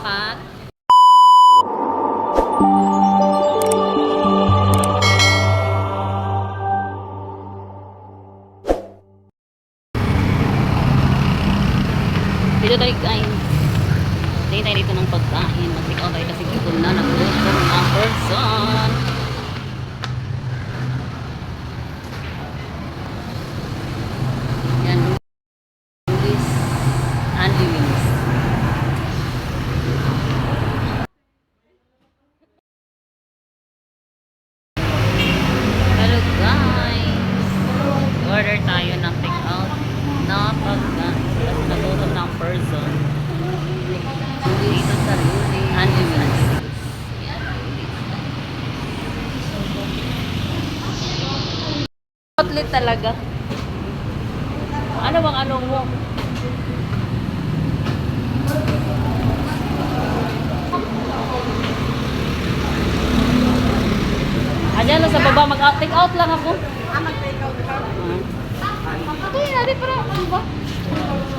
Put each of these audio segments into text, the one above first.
na, Kat? Dito tayo kain. Tingin tayo dito ng pagkain. Mag-take out tayo kasi gutom na. Nagutom ang person. Yan. Luis and Luis. Order tayo ng take out na pagkain. Kasi nagutom ng person. Dito sa Luis. Outlet talaga. Ano bang ano mo? Ayan na sa baba, mag-take out lang ako. Ah, mag-take out ka. Natin para, ano ba?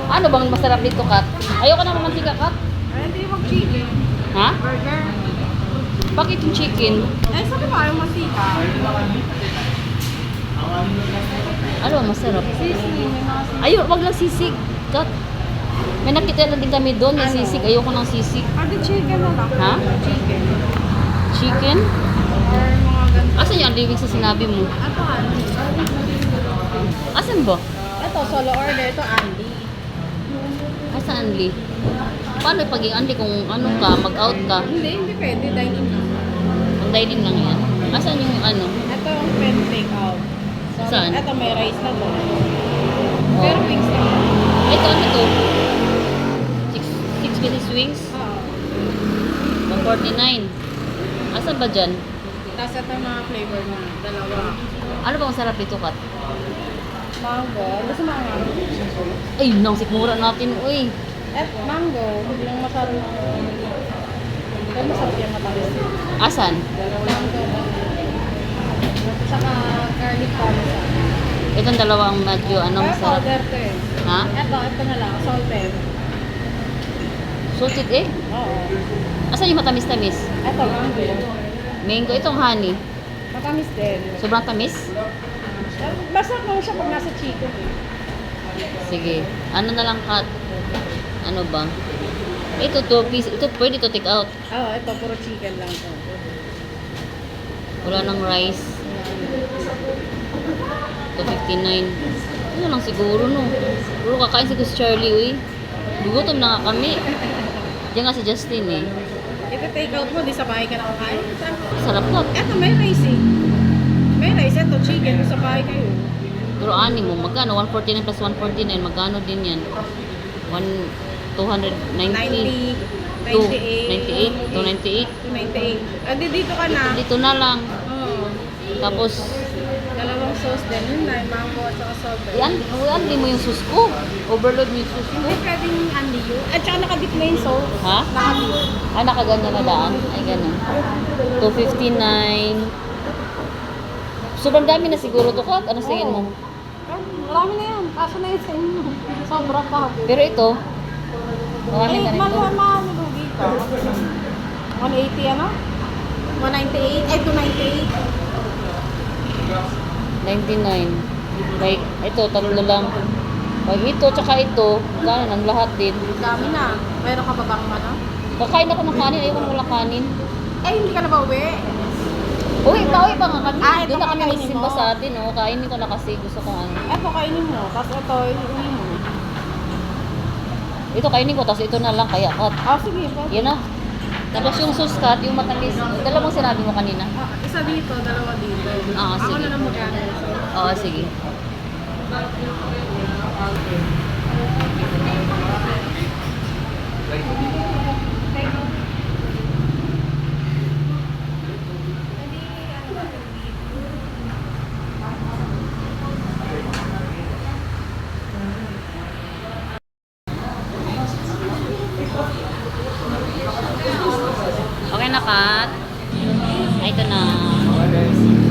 Ano bang masarap dito, Kat? Ayoko na mamantika, Kat. Ay, hindi mag-chicken. Ha? Burger. Bakit yung chicken? Eh, sabi mo ayaw masika. Ano ang masarap? Sisig. Ayun, wag lang sisig, Kat. May nakita lang din kami doon, may Ano? sisig. Ayoko ng sisig. Pwede chicken na lang. Ha? Chicken. Chicken? Or mga ganito. Asan yung living sa sinabi mo? Ito, Andy. Asan ba? Ito, solo order. Ito, Andy. Asan Anli? Paano pag yung Anli kung ano ka, mag-out ka? Hindi, hindi pwede. Dining lang. Ang dining lang yan. Asan yung ano? Ito ang pwede take out. So, Saan? Ito, may rice na to. Pero wings lang. Ito ano to? 6 pieces wings? Oo. 149. Asan ba dyan? Tapos ito mga flavor na. Dalawa. Ano ba ang sarap dito, Kat? Mango. Mo ang mango? Ay, yun ang sikmura natin, uy. Eh, mango. Yung masarap na. Pero masarap yung matamis. Asan? Mango. Saka garlic parmesan. Itong dalawang medyo ano Pero masarap. powder to eh. Ha? Ito, ito na lang. Salted. Salted egg? Oo. Asan yung matamis-tamis? Ito, mango. Mango, itong honey. Matamis din. Sobrang tamis? Basta kung siya pag nasa chicken eh. Sige. Ano na lang, Kat? Ano ba? Ito, two piece. Ito, pwede to take out. Oo, ito. Puro chicken lang to. Wala ng rice. 259. Ano lang siguro, no? Puro kakain si Gus Charlie, uy. Gugutom na nga kami. Diyan nga si Justin, eh. Ito take out mo, di sa bahay ka na kakain. Sarap na. Ito, may rice eh. May rice. Ito, chicken. Sa bahay kayo. Pero ani mo, magkano? 149 plus 149, magkano din yan? 1, 290? 90, 98? 98, 298? 298. Ah, di dito ka na. Dito na lang. Oo. Tapos, Dalawang sauce din. Yun na, yung mango at saka salted. yan, yan mo yung sus ko. Overload mo yung sus ko. Hindi pwedeng andi yun. At saka nakadip na yung sauce. Ha? Nakadip. Ah, nakaganyan na daan. Ay, ganun. 259. Sobrang dami na siguro to, Kat. Ano sa mo? Ah, Marami na yan. Kaso na yun sa inyo. Sobra pa. Pero ito, marami Eh, na rin to. malo, malulugi ka. 180 ano? 198? Ay, 298. 99. Like, ito, tatlo lang. Pag ito, tsaka ito, gano'n, ang lahat din. Dami na. Meron ka ba bang ano? Kakain ako ng kanin, ayoko ng walang kanin. Eh, hindi ka na ba uwi? Uy, pauwi pa nga kami. Ah, ito Doon na kami kakainin magsimba mo. sa atin, oh. Kainin ko na kasi gusto ko ano. Eto, kainin mo. Tapos ito, iuwi mo. Ito kainin ko, tapos ito na lang kaya cut. Ah, sige. Pwede. Yan na. Tapos yung sauce cut, yung matamis, dalawang sinabi mo kanina. Ah, isa dito, dalawa dito. Ah, Ako sige. na lang magkano. Oo, sige. Bulacan. Ito na orders.